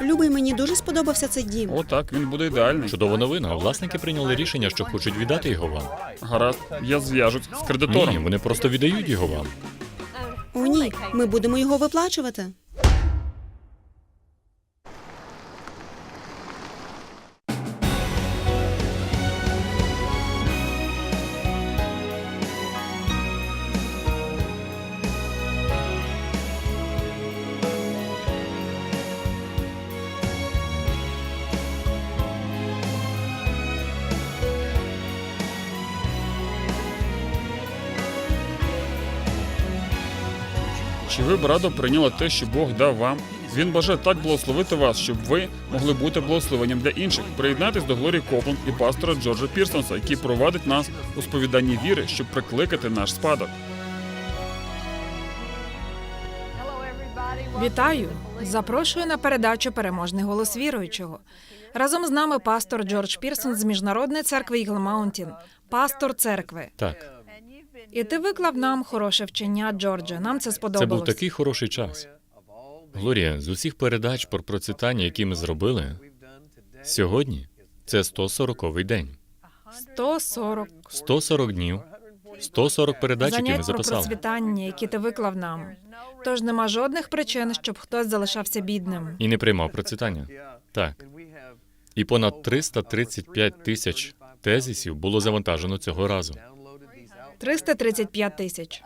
Любий, мені дуже сподобався цей дім. О, так, він буде ідеальний. Чудова новина. Власники прийняли рішення, що хочуть віддати його вам. Гаразд, я зв'яжусь з Ні, вони просто віддають його вам. О, ні, ми будемо його виплачувати. Радо прийняли те, що Бог дав вам? Він бажає так благословити вас, щоб ви могли бути благословенням для інших. Приєднайтесь до Глорії Копленд і пастора Джорджа Пірсонса, який провадить нас у сповіданні віри, щоб прикликати наш спадок. Вітаю! Запрошую на передачу Переможний голос віруючого. Разом з нами пастор Джордж Пірсон з міжнародної церкви Eagle Mountain, пастор церкви. Так, І ти виклав нам хороше вчення, Джордже. Нам це це був такий хороший час. Глорія, з усіх передач про процвітання, які ми зробили, сьогодні це 140-й день. 140 140 днів, 140 передач, які ми занять про записали. процвітання, які ти виклав нам. Тож нема жодних причин, щоб хтось залишався бідним. І не приймав процвітання. Так. І понад 335 тисяч тезисів було завантажено цього разу. 335 тисяч.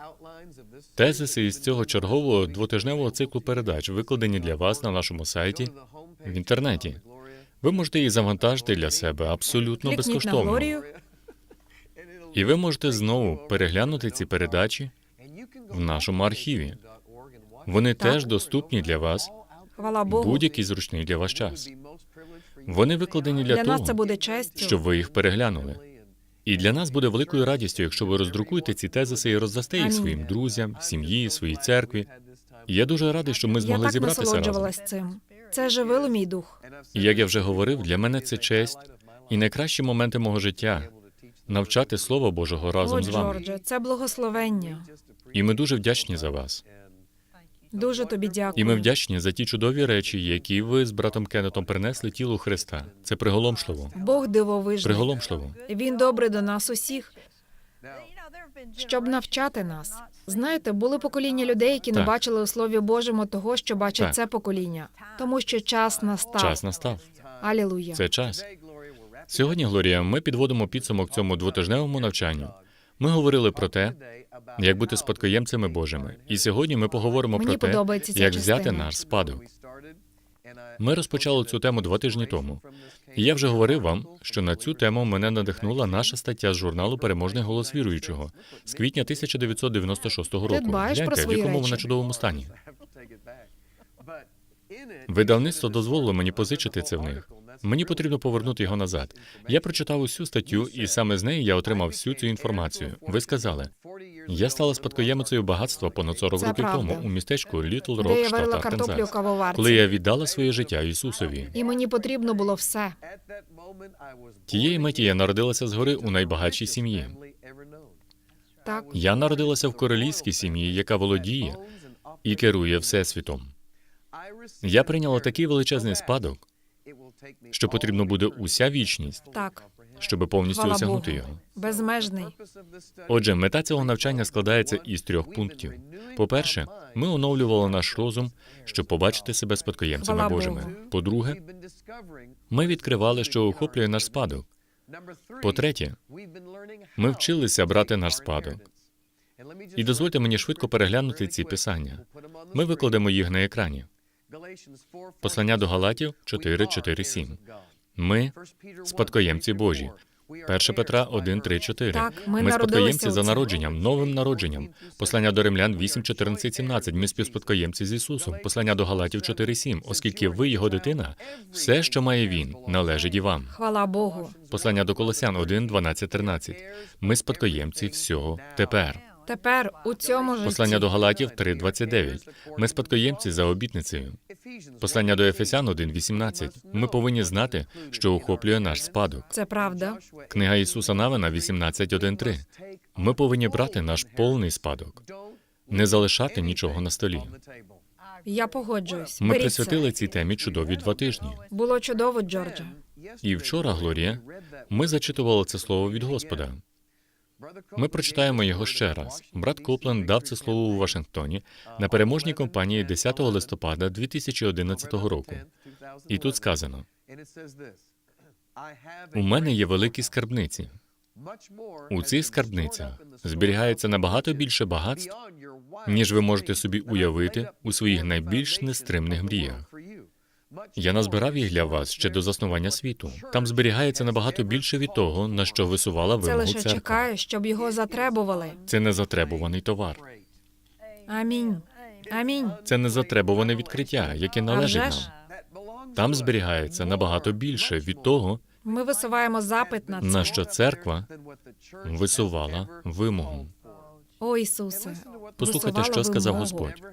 Тезиси із цього чергового двотижневого циклу передач викладені для вас на нашому сайті в інтернеті. Ви можете їх завантажити для себе абсолютно Клікніть на безкоштовно. Глорію. І ви можете знову переглянути ці передачі в нашому архіві. Вони теж доступні для вас Хвала Богу. будь-який зручний для вас час. Вони викладені для Для нас це буде честю. щоб ви їх переглянули. І для нас буде великою радістю, якщо ви роздрукуєте ці тезиси і роздасте їх своїм друзям, сім'ї, своїй церкві. І я дуже радий, що ми Я змогли так зібратися разом. цим. Це живило мій дух. І як я вже говорив, для мене це честь і найкращі моменти мого життя навчати Слова Божого О, разом з вами. Джордже, це благословення. І ми дуже вдячні за вас. Дуже тобі дякую. І ми вдячні за ті чудові речі, які ви з братом Кеннетом принесли тілу Христа. Це приголомшливо. Бог дивовижний. Приголомшливо. Він добрий до нас усіх, щоб навчати нас. Знаєте, були покоління людей, які не бачили у Слові Божому того, що бачить Так. це покоління, тому що час настав. Час настав. Алілуя. Це час. Сьогодні, Глорія, ми підводимо підсумок цьому двотижневому навчанню. Ми говорили про те, як бути спадкоємцями Божими. І сьогодні ми поговоримо Мені про те, як взяти наш спадок. Ми розпочали цю тему два тижні тому. І я вже говорив вам, що на цю тему мене надихнула наша стаття з журналу Переможний голос віруючого з квітня 1996 року. Гляньте, в якому вона чудовому стані. Видавництво дозволило мені позичити це в них. Мені потрібно повернути його назад. Я прочитав усю статтю, і саме з неї я отримав всю цю інформацію. Ви сказали, я стала спадкоємицею багатства понад 40 років тому у містечку Літл Рок, я варила штат Арканзас, коли я віддала своє життя Ісусові. І мені потрібно було все. Тієї миті я народилася згори у найбагатшій сім'ї. Так, Я народилася в королівській сім'ї, яка володіє і керує всесвітом. Я прийняла такий величезний спадок, що потрібно буде уся вічність, так. щоб повністю Хвала осягнути Богу. його. Безмежний. Отже, мета цього навчання складається із трьох пунктів. По-перше, ми оновлювали наш розум, щоб побачити себе спадкоємцями Хвала Божими. Богу. По-друге, ми відкривали, що охоплює наш спадок. По-третє, ми вчилися брати наш спадок. І дозвольте мені швидко переглянути ці писання. Ми викладемо їх на екрані. Послання до Галатів 4, 4, 7. Ми спадкоємці Божі. 1 Петра 1, 3, 4. Так, ми ми спадкоємці за народженням, новим народженням. Послання до Римлян 8, 14, 17. Ми співспадкоємці з Ісусом. Послання до Галатів 4, 7. Оскільки ви його дитина, все, що має він, належить і вам. Хвала Богу. Послання до Колосян 1, 12, 13. Ми спадкоємці всього тепер. Тепер у цьому житті. Послання до Галатів 3, 29. Ми спадкоємці за обітницею. Послання до Ефесян 1, 18. Ми повинні знати, що охоплює наш спадок. Це правда. Книга Ісуса Навина 18, 1, 3. Ми повинні брати наш повний спадок, не залишати нічого на столі. Я погоджуюсь. Ми Беріть присвятили це. цій темі чудові два тижні. Було чудово, Джордже. І вчора, Глорія, ми зачитували це слово від Господа. Ми прочитаємо його ще раз. Брат Копленд дав це слово у Вашингтоні на переможній компанії 10 листопада 2011 року. І тут сказано: у мене є великі скарбниці. У цих скарбницях зберігається набагато більше багатств, ніж ви можете собі уявити у своїх найбільш нестримних мріях. Я назбирав їх для вас ще до заснування світу. Там зберігається набагато більше від того, на що висувала Це вимогу лише церква. чекає, щоб його затребували. Це не затребуваний товар. Амінь. Амінь. Це не затребуване відкриття, яке належить нам. Там зберігається набагато більше від того, ми висуваємо запит на на що церква висувала вимогу. О, Ісусе. Послухайте, що сказав. Господь.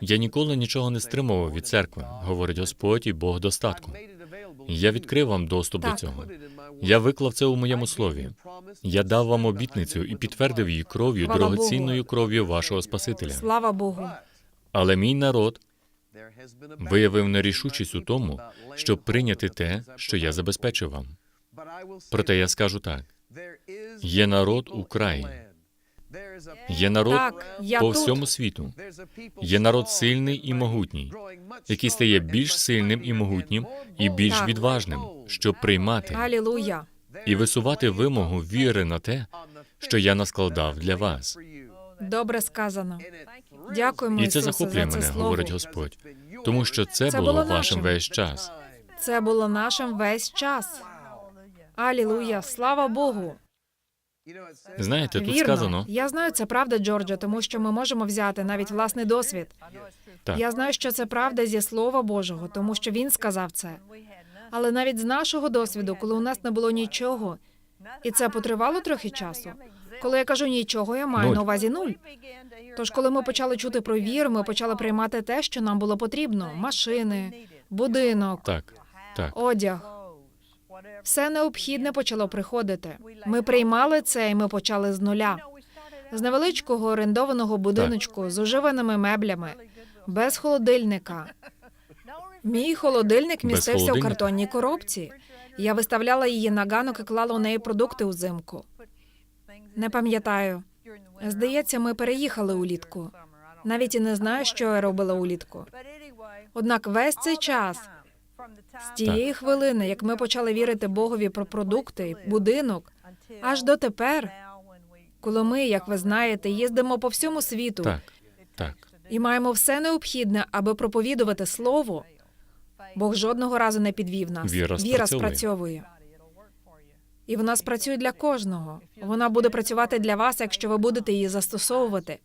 Я ніколи нічого не стримував від церкви, говорить Господь і Бог достатку. Я відкрив вам доступ до Так. цього. Я виклав це у моєму слові. Я дав вам обітницю і підтвердив її кров'ю, Слава дорогоцінною Богу. кров'ю вашого Спасителя. Слава Богу. Але мій народ виявив нерішучість у тому, щоб прийняти те, що я забезпечив вам. Проте я скажу так: є народ у краї, є народ Так, я по тут. всьому світу. Є народ сильний і могутній, який стає більш сильним і могутнім і більш Так. відважним, щоб приймати Алілуя. і висувати вимогу віри на те, що я наскладав для вас. Добре сказано. Дякуємо, І це Ісусе, захоплює за це мене, слово. говорить Господь, тому що це Це було було вашим весь час. Це було нашим весь час. Алілуя. Слава Богу. Знаєте, тут Вірно. сказано Я знаю, це правда, Джордже, тому що ми можемо взяти навіть власний досвід. Так. Я знаю, що це правда зі Слова Божого, тому що він сказав це. Але навіть з нашого досвіду, коли у нас не було нічого, і це потривало трохи часу. Коли я кажу нічого, я маю Нуль. на увазі нуль. Тож, коли ми почали чути про віру, ми почали приймати те, що нам було потрібно: машини, будинок, так, так. одяг. Все необхідне почало приходити. Ми приймали це, і ми почали з нуля. З невеличкого орендованого будиночку з уживаними меблями, без холодильника. Мій холодильник містився холодильника? картонній коробці. Я виставляла її на ганок і клала у неї продукти узимку. Не пам'ятаю. Здається, ми переїхали улітку. Навіть і не знаю, що я робила улітку. Однак весь цей час, з тієї хвилини, як ми почали вірити Богові про продукти, будинок, аж дотепер, коли ми, як ви знаєте, їздимо по всьому світу Так, так. і маємо все необхідне, аби проповідувати слово, Бог жодного разу не підвів нас. Віра спрацьовує. спрацьовує. І вона спрацює для кожного. Вона буде працювати для вас, якщо ви будете її застосовувати.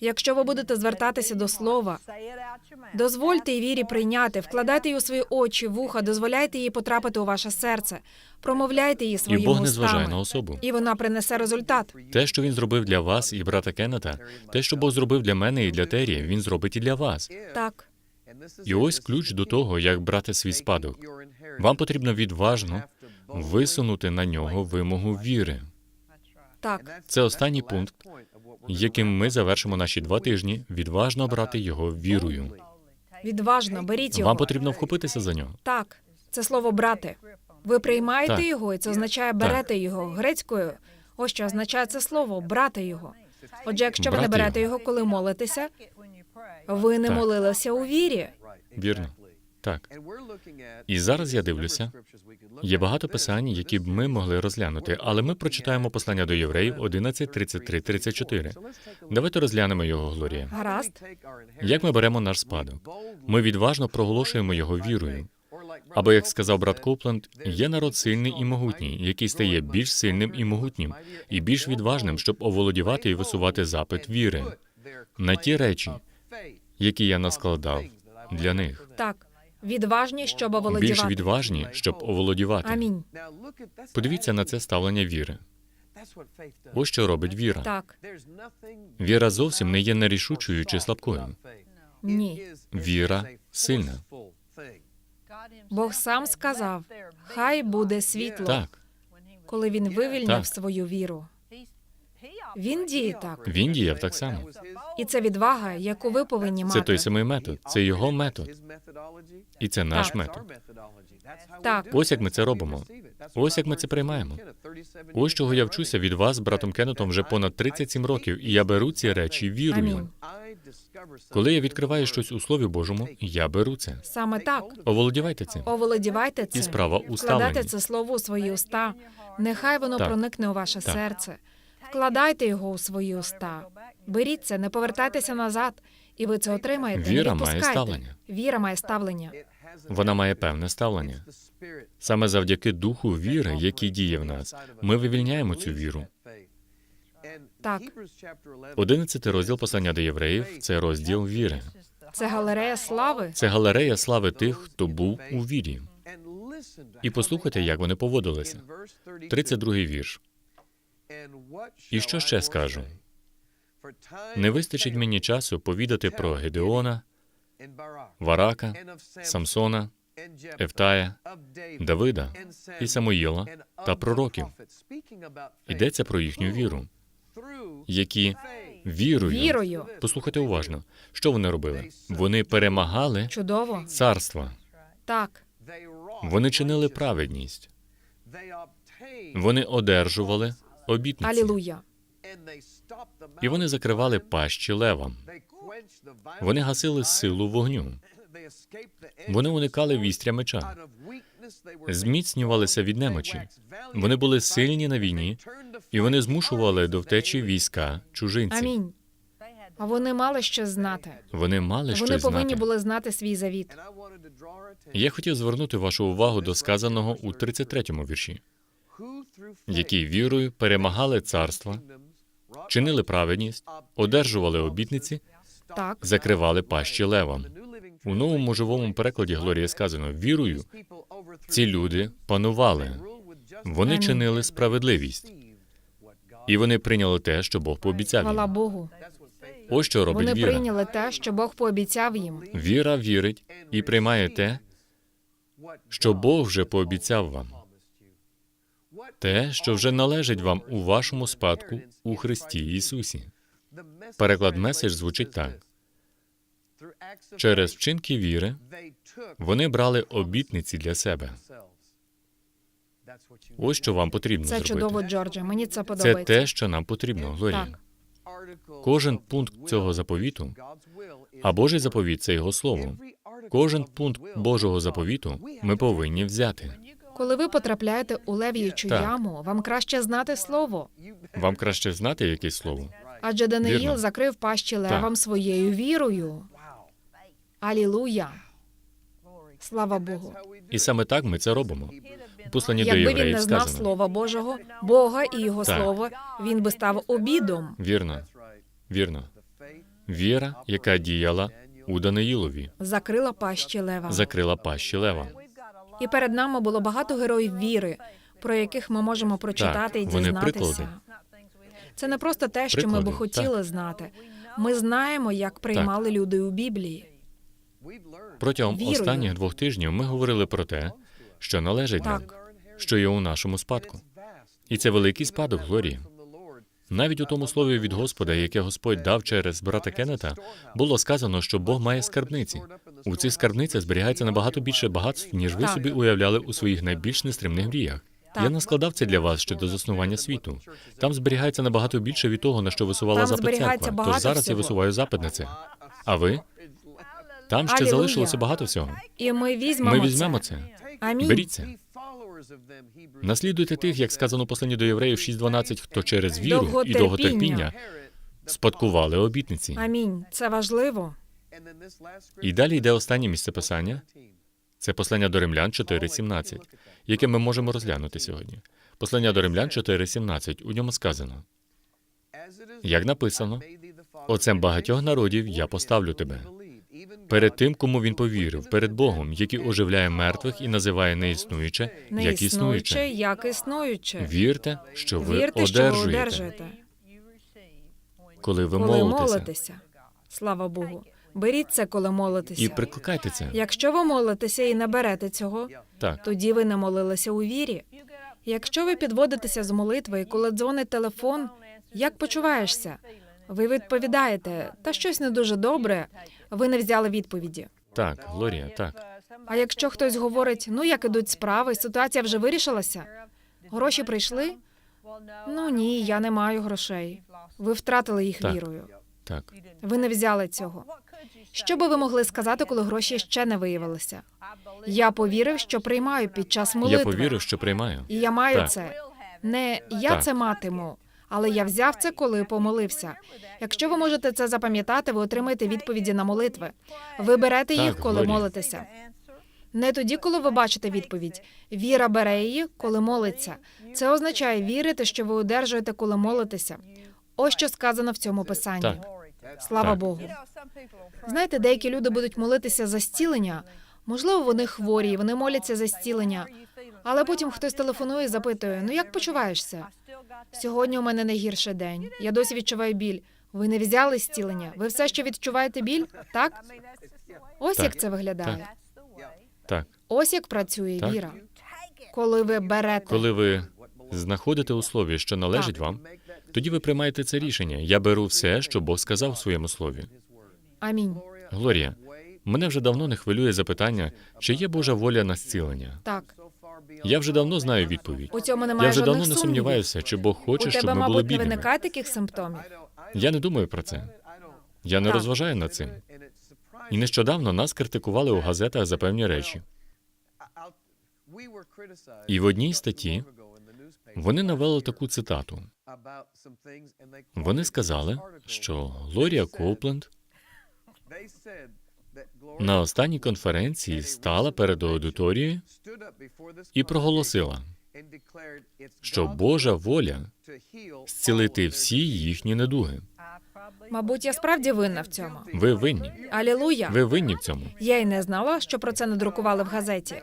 Якщо ви будете звертатися до слова, дозвольте їй вірі прийняти, вкладайте її у свої очі, вуха, дозволяйте їй потрапити у ваше серце, промовляйте її І Бог не зважає на особу. і вона принесе результат. Те, що він зробив для вас і брата Кеннета, те, що Бог зробив для мене і для Террі, він зробить і для вас. Так, І ось ключ до того, як брати свій спадок. Вам потрібно відважно висунути на нього вимогу віри. так. Це останній пункт, яким ми завершимо наші два тижні. Відважно брати його вірою. Відважно, беріть його. Вам потрібно вхопитися за нього. Так, це слово брати. Ви приймаєте Так. його, і це означає берете його грецькою. Ось що означає це слово брати його. Отже, якщо ви не берете його. його, коли молитеся, ви не Так. молилися у вірі. Вірно. Так. І зараз я дивлюся. Є багато писань, які б ми могли розглянути, але ми прочитаємо послання до євреїв 11, 33, 34. Давайте розглянемо його, Глорія. Гаразд. Як ми беремо наш спадок? Ми відважно проголошуємо його вірою. Або, як сказав брат Копленд, є народ сильний і могутній, який стає більш сильним і могутнім, і більш відважним, щоб оволодівати і висувати запит віри на ті речі, які я наскладав для них. Так, відважні, щоб Більш відважні, щоб оволодівати. Амінь. Подивіться на це ставлення віри. Ось що робить віра. Так, Віра зовсім не є нерішучою чи слабкою. ні. Віра сильна. Бог сам сказав: хай буде світло, Так, коли він вивільнив Так. свою віру. Він діє так. Він діяв так само. І це відвага, яку ви повинні мати. Це той самий метод, це його метод, і це наш Так. метод. Так. Ось як ми це робимо. Ось як ми це приймаємо. Ось чого я вчуся від вас, з братом Кеннетом, вже понад 37 років, і я беру ці речі вірою. Амінь. Коли я відкриваю щось у Слові Божому, я беру це. Саме так. Оволодівайте цим. Оволодівайте це. І справа у Вкладайте ставленні. це слово у свої уста. Нехай воно Так. проникне у ваше Так. серце. Вкладайте його у свої уста. Беріть це, не повертайтеся назад, і ви це отримаєте. Віра має ставлення. Віра має ставлення. Вона має певне ставлення. Саме завдяки духу віри, який діє в нас, ми вивільняємо цю віру. Так. 11 розділ послання до євреїв це розділ віри. Це галерея слави. Це галерея слави тих, хто був у вірі. І послухайте, як вони поводилися. 32-й вірш. І що ще скажу? Не вистачить мені часу повідати про Гедеона, Варака, Самсона, Ефтая, Давида і Самуїла та пророків. Йдеться про їхню віру, які вірою, Вірою. послухайте уважно, що вони робили? Вони перемагали Чудово. царства, Так. вони чинили праведність, вони одержували обітниці, Алілуя. і вони закривали пащі левам. Вони гасили силу вогню. Вони уникали вістря меча, зміцнювалися від немочі. Вони були сильні на війні, і вони змушували до втечі війська чужинців. Амінь. А вони мали що знати. Вони мали Вони повинні знати. були знати свій завіт. Я хотів звернути вашу увагу до сказаного у 33-му вірші, які вірою перемагали царства, чинили праведність, одержували обітниці, Так. закривали пащі левам. У новому живому перекладі Глорія сказано: вірою ці люди панували, вони чинили справедливість, і вони прийняли те, що Бог пообіцяв Хвала їм. Богу. Ось що робить Вони віра. прийняли те, що Бог пообіцяв їм. Віра вірить і приймає те, що Бог вже пообіцяв вам. Те, що вже належить вам у вашому спадку у Христі Ісусі. Переклад меседж звучить так: через вчинки віри вони брали обітниці для себе. Ось що вам потрібно Це чудово. Джордже. Мені це Це те, що нам потрібно, Глорія. Так. Кожен пункт цього заповіту, а Божий заповіт це його слово. Кожен пункт Божого заповіту ми повинні взяти. Коли ви потрапляєте у лев'ячу Так. яму, вам краще знати слово. Вам краще знати якесь слово. Адже Даниїл Вірно. закрив пащі левам своєю вірою. Алілуя. Слава Богу. І саме так ми це робимо. У посланні до Якби він євреїв не знав сказано. Слова Божого, Бога і його Так. слово, він би став обідом. Вірно, вірно. Віра, яка діяла у Даниїлові, Закрила пащі лева. закрила пащі лева. І перед нами було багато героїв віри, про яких ми можемо прочитати і вони приклади. Це не просто те, що ми би Приклади, хотіли знати. Ми знаємо, як приймали люди у Біблії. Протягом Вірою. останніх двох тижнів ми говорили про те, що належить нам, що є у нашому спадку. І це великий спадок Глорії. Навіть у тому слові від Господа, яке Господь дав через брата Кеннета, було сказано, що Бог має скарбниці. У цих скарбницях зберігається набагато більше багатств, ніж ви собі уявляли у своїх найбільш нестримних мріях. Я наскладав це для вас ще до заснування світу. Там зберігається набагато більше від того, на що висувала Там запит церква. Тож зараз я всього. висуваю запит на це. А ви? Там ще Алілуя. залишилося багато всього. І ми візьмемо, Ми візьмемо це. Амінь. Беріть це. Наслідуйте тих, як сказано посланні до євреїв 6.12, хто через віру і довготерпіння спадкували обітниці. Амінь. Це важливо. І далі йде останнє місце писання. Це послання до римлян 4.17, яке ми можемо розглянути сьогодні. Послання до римлян 4.17, у ньому сказано, Як написано, «Отцем багатьох народів я поставлю тебе». перед тим, кому він повірив, перед Богом, який оживляє мертвих і називає неіснуюче, Не як існуюче, як існуюче. Вірте, що ви Вірте, що ви одержуєте, одержуєте, коли ви коли молитеся. молитеся. Слава Богу. Беріть це, коли молитеся. І прикликайте це. Якщо ви молитеся і не берете цього, Так, тоді ви не молилися у вірі. Якщо ви підводитеся з молитви, і коли дзвонить телефон, Як почуваєшся? Ви відповідаєте, та щось не дуже добре. Ви не взяли відповіді. Так, Глорія, так. А якщо хтось говорить, ну як ідуть справи, ситуація вже вирішилася? Гроші прийшли? Ну ні, я не маю грошей. Ви втратили їх Так. вірою. Так. Ви не взяли цього. Що би ви могли сказати, коли гроші ще не виявилися? Я повірив, що приймаю під час молитви. Я повірю, що приймаю. І я маю Так. це. Не я Так. це матиму, але я взяв це, коли помолився. Якщо ви можете це запам'ятати, ви отримаєте відповіді на молитви. Ви берете їх, Так, коли Глорія. молитеся. Не тоді, коли ви бачите відповідь. Віра бере її, коли молиться. Це означає вірити, що ви одержуєте, коли молитеся. Ось що сказано в цьому писанні. Так. Слава Так. Богу. Знаєте, деякі люди будуть молитися за зцілення. Можливо, вони хворі, і вони моляться за зцілення. Але потім хтось телефонує і запитує: ну як почуваєшся? Сьогодні у мене найгірший день. Я досі відчуваю біль. Ви не взяли зцілення? Ви все ще відчуваєте біль? Так? Ось Так. як це виглядає. Так. Ось як працює Так. віра. Коли ви берете. Коли ви знаходите у слові, що належить вам, тоді ви приймаєте це рішення. Я беру все, що Бог сказав у своєму слові. Амінь. Глорія, мене вже давно не хвилює запитання, чи є Божа воля на зцілення. Так. Я вже давно знаю відповідь. У цьому Я вже давно не сумнівів. сумніваюся, чи Бог У хоче, щоб тебе, ми були мабуть, не бідними. виникає таких симптомів. Я не думаю про це. Я не Так. розважаю над цим. І нещодавно нас критикували у газетах за певні речі. І в одній статті Вони навели таку цитату. Вони сказали, що Глорія Коупленд на останній конференції стала перед аудиторією і проголосила, що Божа воля зцілити всі їхні недуги. Мабуть, я справді винна в цьому. Ви винні. Алілуя! Ви винні в цьому. Я й не знала, що про це надрукували в газеті.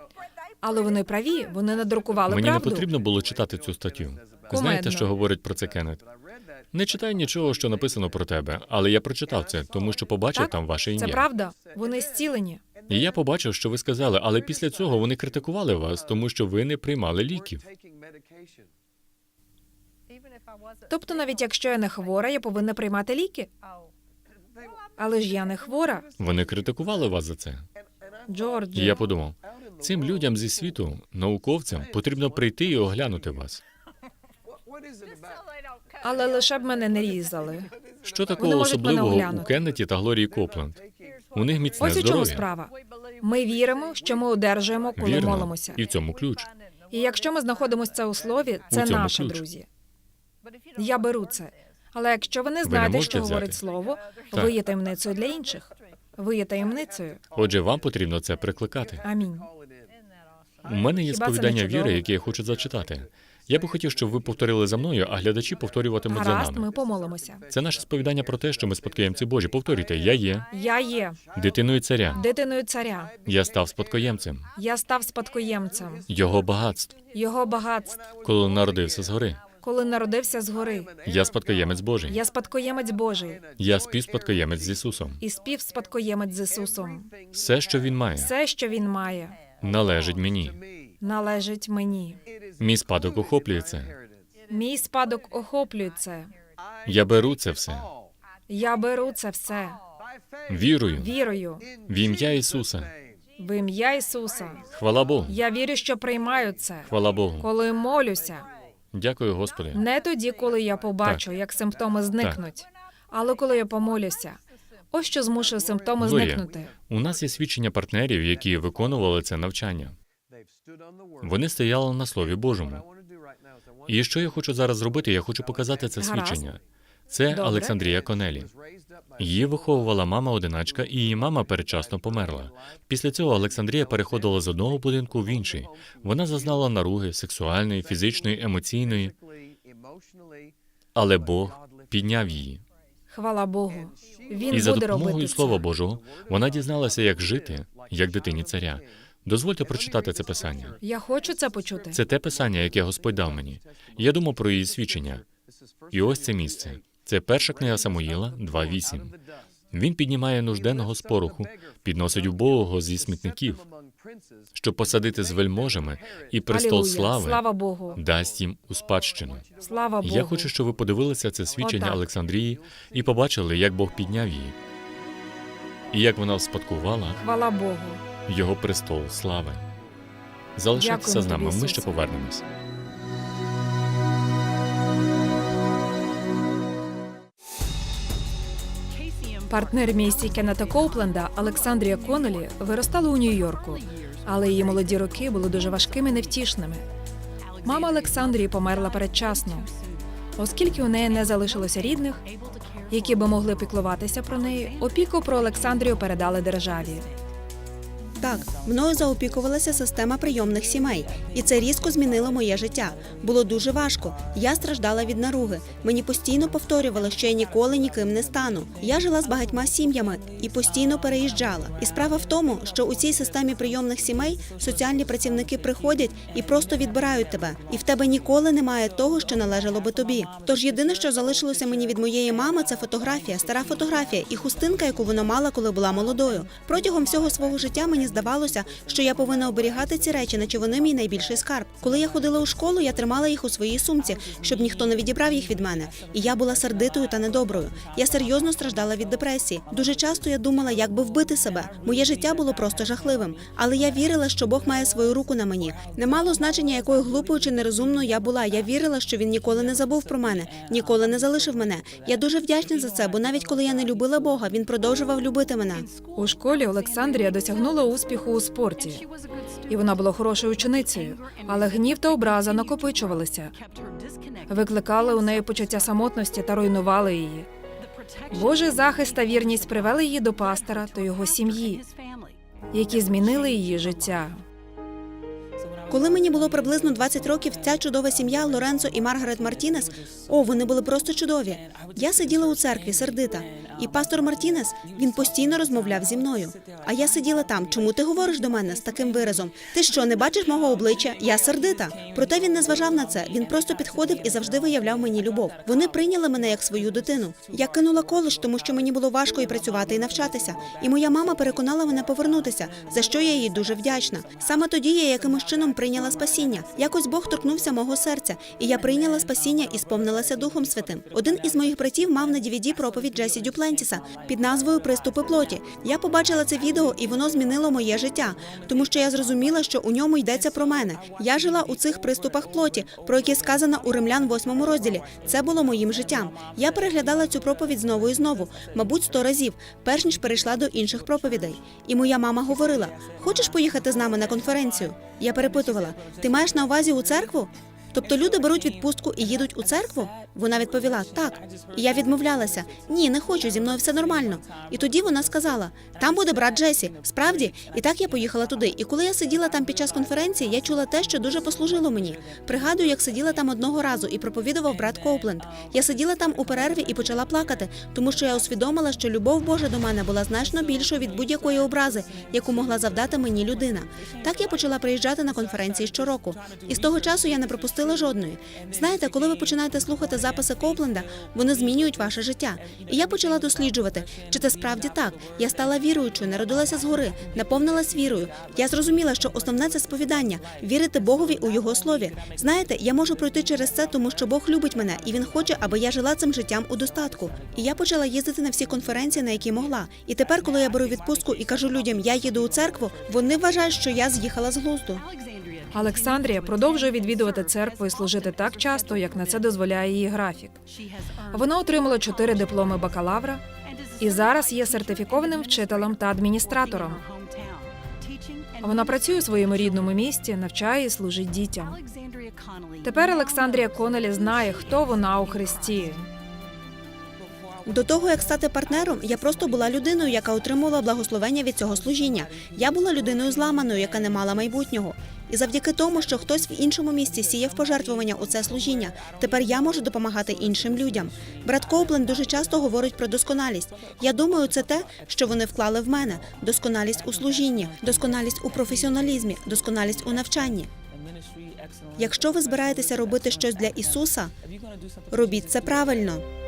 Але вони праві, вони надрукували Мені не потрібно було читати цю статтю. Знаєте, що говорить про це Кеннет? Не читай нічого, що написано про тебе, але я прочитав це, тому що побачив Так? там ваше ім'я. Це правда. Вони зцілені. І я побачив, що ви сказали, але після цього вони критикували вас, тому що ви не приймали ліків. Тобто, навіть якщо я не хвора, я повинна приймати ліки. Але ж я не хвора, Вони критикували вас за це. І я подумав, цим людям зі світу, науковцям, потрібно прийти і оглянути вас. Але лише б мене не різали. Що Вони такого можуть мене особливого у оглянути. Кеннеті та Глорії Копленд? У них міцне Ось у чому здоров'я. справа. Ми віримо, що ми одержуємо, коли Вірно. молимося. І в цьому ключ. І якщо ми знаходимося це у слові, це цьому наше, ключ. друзі. Я беру це. Але якщо ви не знаєте, можете що говорить слово, Так. ви є таємницею для інших. Ви є таємницею. Отже, вам потрібно це прикликати. Амінь. У мене є Хіба це не сповідання чудово? віри, яке я хочу зачитати. Я би хотів, щоб ви повторили за мною, а глядачі повторюватимуть за Гаразд, нами. ми помолимося. Це наше сповідання про те, що ми спадкоємці Божі. Повторюйте, я є Я є дитиною царя. дитиною царя. Я став спадкоємцем Я став спадкоємцем його багатств, його багатств, коли народився згори. Коли народився згори. Я спадкоємець Божий. Я спадкоємець Божий Я співспадкоємець з Ісусом. і співспадкоємець з Ісусом. Все, що він має, Все, що він має, належить мені. належить мені. Мій спадок охоплює це. Мій спадок охоплює це. Я беру це все Я беру це все вірою вірою в ім'я Ісуса. в ім'я Ісуса. Хвала Богу. Я вірю, що приймаю це, Хвала Богу. коли молюся. Дякую, Господи. Не тоді, коли я побачу, як симптоми зникнуть, але коли я помолюся. Ось що змушує симптоми Зоя, зникнути. У нас є свідчення партнерів, які виконували це навчання. Вони стояли на Слові Божому. І що я хочу зараз зробити? Я хочу показати це Гаразд. свідчення. Це Добре. Олександрія Конелі. Її виховувала мама одиначка, і її мама передчасно померла. Після цього Олександрія переходила з одного будинку в інший. Вона зазнала наруги сексуальної, фізичної, емоційної, але Бог підняв її. Хвала Богу. Він І за буде допомогою робити Слова це. Божого вона дізналася, як жити, як дитині царя. Дозвольте прочитати це писання. Я хочу це почути. Це те писання, яке Господь дав мені. Я думав про її свідчення. І ось це місце. Це перша книга Самуїла 2.8. Він піднімає нужденного з пороху, підносить убогого зі смітників, щоб посадити з вельможами, і престол слави Слава Богу. дасть їм у спадщину. Слава Богу. Я хочу, щоб ви подивилися це свідчення Отак. Олександрії і побачили, як Бог підняв її, і як вона вспадкувала Хвала Богу. його престол слави. Залишайтеся з нами, ми ще повернемось. Партнер місії Кеннета Коупленда Олександрія Конолі виростала у Нью-Йорку, але її молоді роки були дуже важкими і невтішними. Мама Олександрії померла передчасно, оскільки у неї не залишилося рідних, які би могли піклуватися про неї. Опіку про Олександрію передали державі. Так, мною заопікувалася система прийомних сімей, і це різко змінило моє життя. Було дуже важко. Я страждала від наруги. Мені постійно повторювали, що я ніколи ніким не стану. Я жила з багатьма сім'ями і постійно переїжджала. І справа в тому, що у цій системі прийомних сімей соціальні працівники приходять і просто відбирають тебе, і в тебе ніколи немає того, що належало би тобі. Тож єдине, що залишилося мені від моєї мами, це фотографія, стара фотографія і хустинка, яку вона мала, коли була молодою. Протягом всього свого життя мені здавалося, що я повинна оберігати ці речі, наче вони мій найбільший скарб. Коли я ходила у школу, я тримала їх у своїй сумці, щоб ніхто не відібрав їх від мене. І я була сердитою та недоброю. Я серйозно страждала від депресії. Дуже часто я думала, як би вбити себе. Моє життя було просто жахливим. Але я вірила, що Бог має свою руку на мені. Не мало значення, якою глупою чи нерозумною я була. Я вірила, що він ніколи не забув про мене, ніколи не залишив мене. Я дуже вдячна за це, бо навіть коли я не любила Бога, він продовжував любити мене. У школі Олександрія досягнула успіху у спорті, і вона була хорошою ученицею, але гнів та образа накопичувалися, викликали у неї почуття самотності та руйнували її. Божий захист та вірність привели її до пастора та його сім'ї, які змінили її життя. Коли мені було приблизно 20 років, ця чудова сім'я Лоренцо і Маргарет Мартінес, о, вони були просто чудові. Я сиділа у церкві, сердита, і пастор Мартінес він постійно розмовляв зі мною. А я сиділа там. Чому ти говориш до мене з таким виразом? Ти що, не бачиш мого обличчя? Я сердита. Проте він не зважав на це. Він просто підходив і завжди виявляв мені любов. Вони прийняли мене як свою дитину. Я кинула коледж, тому що мені було важко і працювати, і навчатися. І моя мама переконала мене повернутися, за що я їй дуже вдячна. Саме тоді я якимось чином прийняла спасіння. Якось Бог торкнувся мого серця, і я прийняла спасіння і сповнилася Духом Святим. Один із моїх братів мав на DVD проповідь Джесі Дюплентіса під назвою Приступи плоті. Я побачила це відео, і воно змінило моє життя, тому що я зрозуміла, що у ньому йдеться про мене. Я жила у цих приступах плоті, про які сказано у Римлян 8 розділі. Це було моїм життям. Я переглядала цю проповідь знову і знову, мабуть, сто разів, перш ніж перейшла до інших проповідей. І моя мама говорила: Хочеш поїхати з нами на конференцію? Я перепитувала: Ти маєш на увазі у церкву? Тобто люди беруть відпустку і їдуть у церкву? Вона відповіла так. І я відмовлялася. Ні, не хочу, зі мною все нормально. І тоді вона сказала: там буде брат Джесі. Справді, і так я поїхала туди. І коли я сиділа там під час конференції, я чула те, що дуже послужило мені. Пригадую, як сиділа там одного разу і проповідував брат Коупленд. Я сиділа там у перерві і почала плакати, тому що я усвідомила, що любов Божа до мене була значно більшою від будь-якої образи, яку могла завдати мені людина. Так я почала приїжджати на конференції щороку. І з того часу я не пропустила жодної. Знаєте, коли ви починаєте слухати записи Копленда, вони змінюють ваше життя. І я почала досліджувати, чи це справді так. Я стала віруючою, народилася згори, наповнилась вірою. Я зрозуміла, що основне це сповідання вірити Богові у його слові. Знаєте, я можу пройти через це, тому що Бог любить мене, і він хоче, аби я жила цим життям у достатку. І я почала їздити на всі конференції, на які могла. І тепер, коли я беру відпустку і кажу людям, я їду у церкву, вони вважають, що я з'їхала з глузду. Александрія продовжує відвідувати церкву і служити так часто, як на це дозволяє її графік. Вона отримала чотири дипломи бакалавра і зараз є сертифікованим вчителем та адміністратором. Вона працює у своєму рідному місті, навчає і служить дітям. Тепер Олександрія Конелі знає, хто вона у Христі. До того як стати партнером, я просто була людиною, яка отримувала благословення від цього служіння. Я була людиною зламаною, яка не мала майбутнього. І завдяки тому, що хтось в іншому місці сіяв пожертвування у це служіння, тепер я можу допомагати іншим людям. Брат Коупленд дуже часто говорить про досконалість. Я думаю, це те, що вони вклали в мене: досконалість у служінні, досконалість у професіоналізмі, досконалість у навчанні. Якщо ви збираєтеся робити щось для Ісуса, робіть це правильно.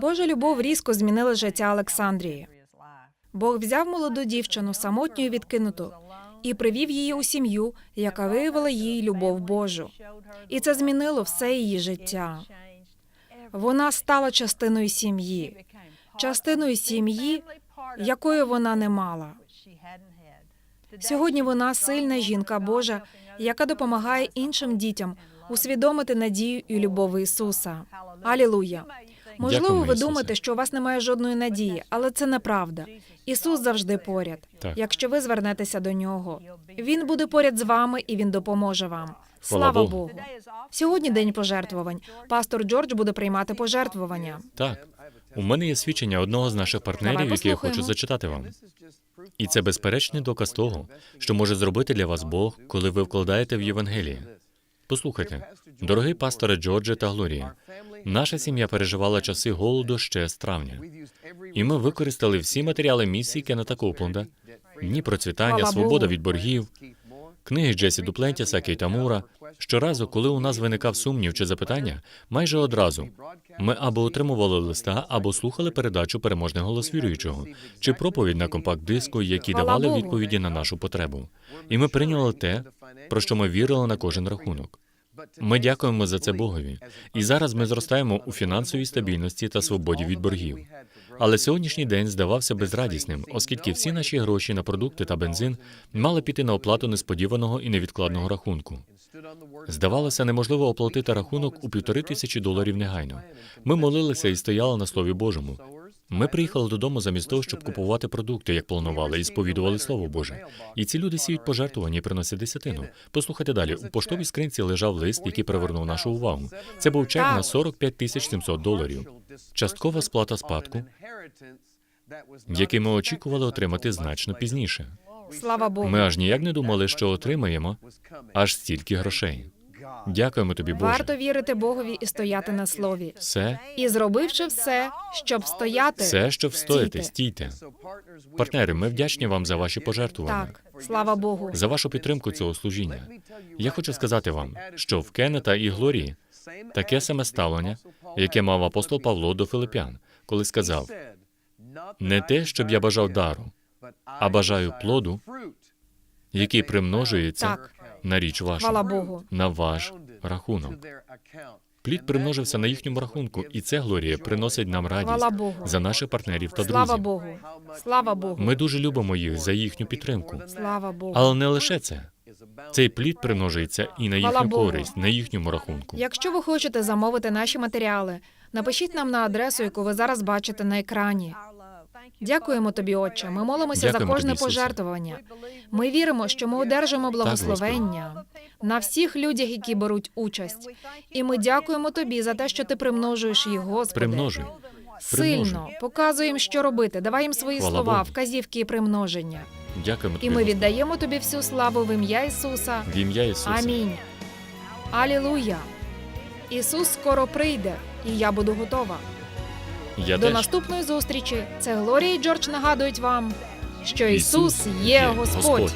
Божа любов різко змінила життя Олександрії. Бог взяв молоду дівчину, самотню і відкинуту, і привів її у сім'ю, яка виявила їй любов Божу. І це змінило все її життя. Вона стала частиною сім'ї, частиною сім'ї, якої вона не мала. Сьогодні вона сильна жінка Божа, яка допомагає іншим дітям усвідомити надію і любов Ісуса. Алілуя! Можливо, ви думаєте, що у вас немає жодної надії, але це неправда. Ісус завжди поряд. Так. Якщо ви звернетеся до нього, він буде поряд з вами і він допоможе вам. Слава Богу. Сьогодні день пожертвувань. Пастор Джордж буде приймати пожертвування. Так, у мене є свідчення одного з наших партнерів, Давай яке я хочу зачитати вам. І це безперечний доказ того, що може зробити для вас Бог, коли ви вкладаєте в Євангеліє. Послухайте, дорогий пасторе Джордже та Глорія, наша сім'я переживала часи голоду ще з травня. І ми використали всі матеріали місії Кеннета Копланда, дні процвітання, свобода від боргів, книги Джесі Дуплентіса, Кейта Мура. Щоразу, коли у нас виникав сумнів чи запитання, майже одразу ми або отримували листа, або слухали передачу Переможний голос віруючого чи проповідь на компакт-диску, які давали відповіді на нашу потребу. І ми прийняли те, про що ми вірили на кожен рахунок. Ми дякуємо за це Богові. І зараз ми зростаємо у фінансовій стабільності та свободі від боргів. Але сьогоднішній день здавався безрадісним, оскільки всі наші гроші на продукти та бензин мали піти на оплату несподіваного і невідкладного рахунку. Здавалося, неможливо оплатити рахунок у півтори тисячі доларів негайно. Ми молилися і стояли на Слові Божому. Ми приїхали додому замість того, щоб купувати продукти, як планували, і сповідували Слово Боже. І ці люди сіють пожертвування і приносять десятину. Послухайте далі. У поштовій скринці лежав лист, який привернув нашу увагу. Це був чек на 45 тисяч 700 доларів. Часткова сплата спадку, який ми очікували отримати значно пізніше. Слава Богу. Ми аж ніяк не думали, що отримаємо аж стільки грошей. Дякуємо тобі, Варто вірити Богові і стояти на слові. Все, І зробивши все, щоб стояти, все, що встоїте, стійте. стійте. Партнери, ми вдячні вам за ваші пожертвування. Так, слава Богу. за вашу підтримку цього служіння. Я хочу сказати вам, що в Кеннета і Глорії таке саме ставлення, яке мав апостол Павло до Филипян, коли сказав: не те, щоб я бажав дару, а бажаю плоду, який примножується Так. На річ Хвала Богу. на ваш рахунок. Плід примножився на їхньому рахунку, і це Глорія приносить нам радість Богу. за наших партнерів та Слава. Богу. Слава Богу. Ми дуже любимо їх за їхню підтримку. Слава Богу. Але не лише це. Цей плід примножується і на їхню Богу. користь, на їхньому рахунку. Якщо ви хочете замовити наші матеріали, напишіть нам на адресу, яку ви зараз бачите на екрані. Дякуємо тобі, Отче. Ми молимося Дякуємо за кожне тобі, Ісусе. пожертвування. Ми віримо, що ми одержимо благословення на всіх людях, які беруть участь. І ми дякуємо тобі за те, що ти примножуєш їх, Господи. Примножуй. Сильно показуємо, що робити. Давай їм свої Хвала слова, Богу. вказівки і примноження. Дякуємо І ми Господи. віддаємо тобі всю славу в ім'я Ісуса. в ім'я Ісуса. Амінь. Алілуя. Ісус скоро прийде, і я буду готова. Я До теж. наступної зустрічі. Це Глорія і Джордж нагадують вам, що Ісус є Господь.